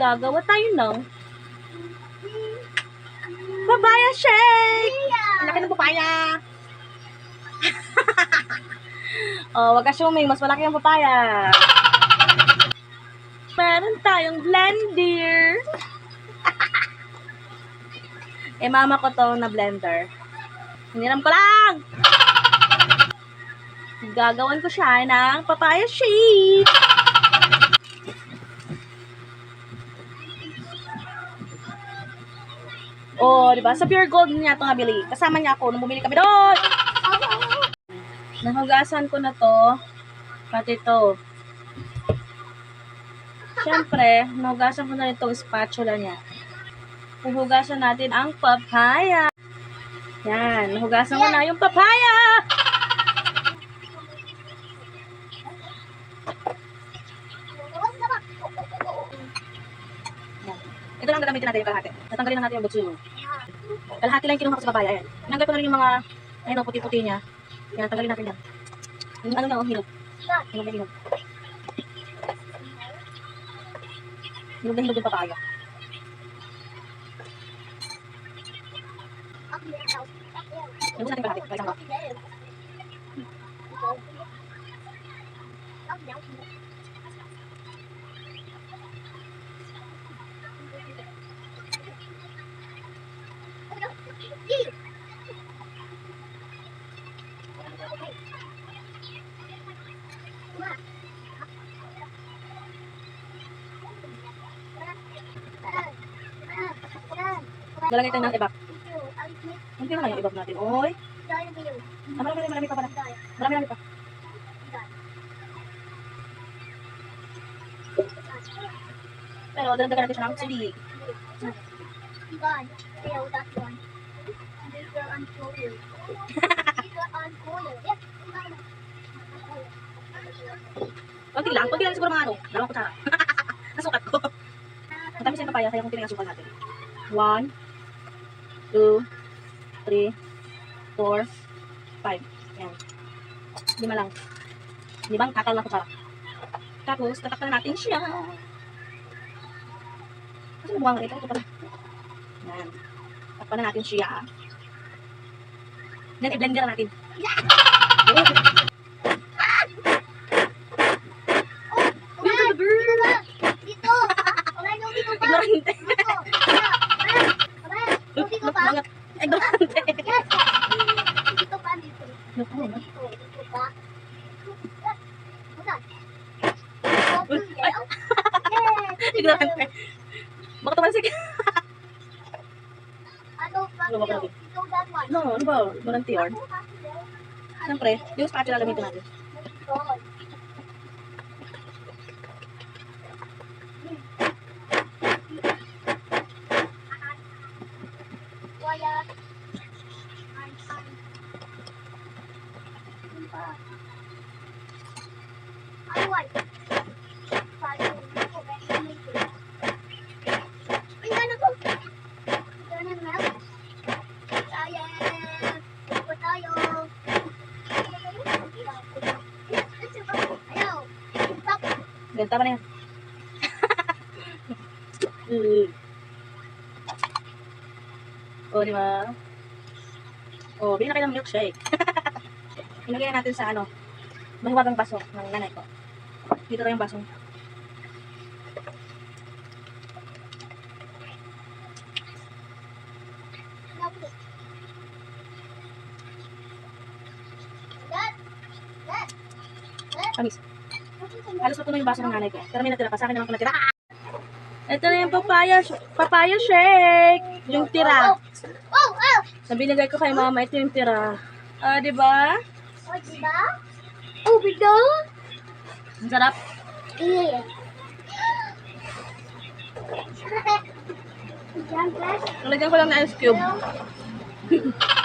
Gagawa tayo ng papaya shake! Ang laki ng papaya! oh, wag ka suming. Mas malaki ang papaya. Meron tayong blender. eh, mama ko to na blender. Hiniram ko lang! Gagawan ko siya ng papaya shake. Oh, di ba? Sa Pure Gold niya ito nabili. Kasama niya ako nung bumili kami doon. Nahugasan ko na to. Pati to. Siyempre, nahugasan ko na rin itong spatula niya. Huhugasan natin ang papaya. Yan, nahugasan ko na yung papaya. Yan. Ito lang gagamitin natin yung kalahati. Natanggalin na natin yung butsuyo. Kalahati lang yung kinuha ko sa papaya. Yan. Tinanggal ko na rin yung mga, ayun o, puti-puti niya. Yan, tanggalin natin yan. Yung ano na, oh, hilog. Hilog na hilog. Hilog na hilog yung papaya. Hilog natin kalahati. Kaya. Lalagay tayo ng ibak. Hindi na yung ibak natin. Oy. Ah, marami, marami pa pala. Marami, marami pa. Pero, dagdagan natin siya ng chili. Kunti lang. Kunti lang siguro mga ano. Dalawang kutsara. Nasukat ko. Ang dami siyang papaya, kaya kunti lang yung asukal natin. One, two, three, four, five. Yan. Lima lang. Limang kakal na kutsara. Tapos, tatakpan na natin siya. Kasi nabuha nga ito. Ito pala. Yan. Takpan na natin siya. Then, i-blender na natin. Ignorante. Ignorante. Naku, Ignorante. Baka tumalsik. No, ano ba? Ignorante yun. Siyempre, yung spatula gamitin natin. Ganun, tama na yan. Mm. O, di ba? O, bilhin na kayo ng milkshake. Ilagay na natin sa ano, mahiwagang baso ng nanay ko. Dito tayong baso. Kamis. Halos na puno yung baso ng nanay ko. Pero may natira pa. Sa akin naman ko natira. Ito na yung papaya, papaya shake. Yung tira. Na binigay ko kay mama, ito yung tira. Ah, di ba? Oh, bido? Ang sarap. Iya. Diyan, guys. Nalagyan ko lang ng ice cube.